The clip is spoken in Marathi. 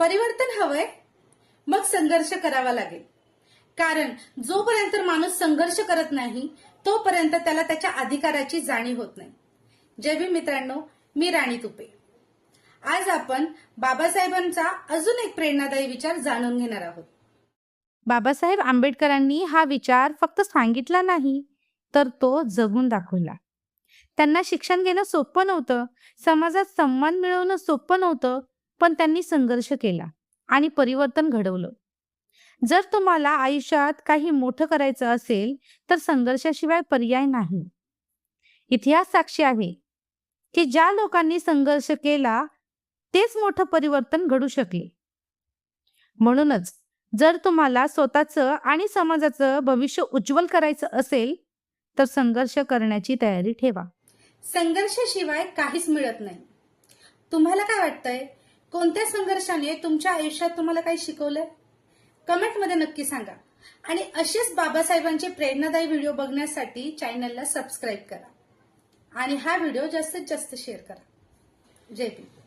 परिवर्तन हवंय मग संघर्ष करावा लागेल. कारण जोपर्यंत माणूस संघर्ष करत नाही तोपर्यंत त्याला त्याच्या अधिकाराची जाणीव होत नाही. जय भीम मित्रांनो मी राणी तुपे. आज आपण बाबासाहेबांचा अजून एक प्रेरणादायी विचार जाणून घेणार आहोत. बाबासाहेब आंबेडकरांनी हा विचार फक्त सांगितला नाही तर तो जगून दाखवला. त्यांना शिक्षण घेणं सोपं नव्हतं समाजात सन्मान मिळवणं सोपं नव्हतं पण त्यांनी संघर्ष केला आणि परिवर्तन घडवलं. जर तुम्हाला आयुष्यात काही मोठं करायचं असेल तर संघर्षाशिवाय पर्याय नाही. इतिहास साक्षी आहे की ज्या लोकांनी संघर्ष केला तेच मोठं परिवर्तन घडू शकले. म्हणूनच जर तुम्हाला स्वतःचं आणि समाजाचं भविष्य उज्ज्वल करायचं असेल तर संघर्ष करण्याची तयारी ठेवा. संघर्षाशिवाय काहीच मिळत नाही. तुम्हाला काय वाटतंय? कोणत्या संघर्षाने तुमच्या आयुष्यात तुम्हाला काही शिकवलंय? कमेंटमध्ये नक्की सांगा. आणि असेच बाबासाहेबांचे प्रेरणादायी व्हिडिओ बघण्यासाठी चॅनलला सबस्क्राईब करा. आणि हा व्हिडिओ जास्तीत जास्त शेअर करा. जय भीम.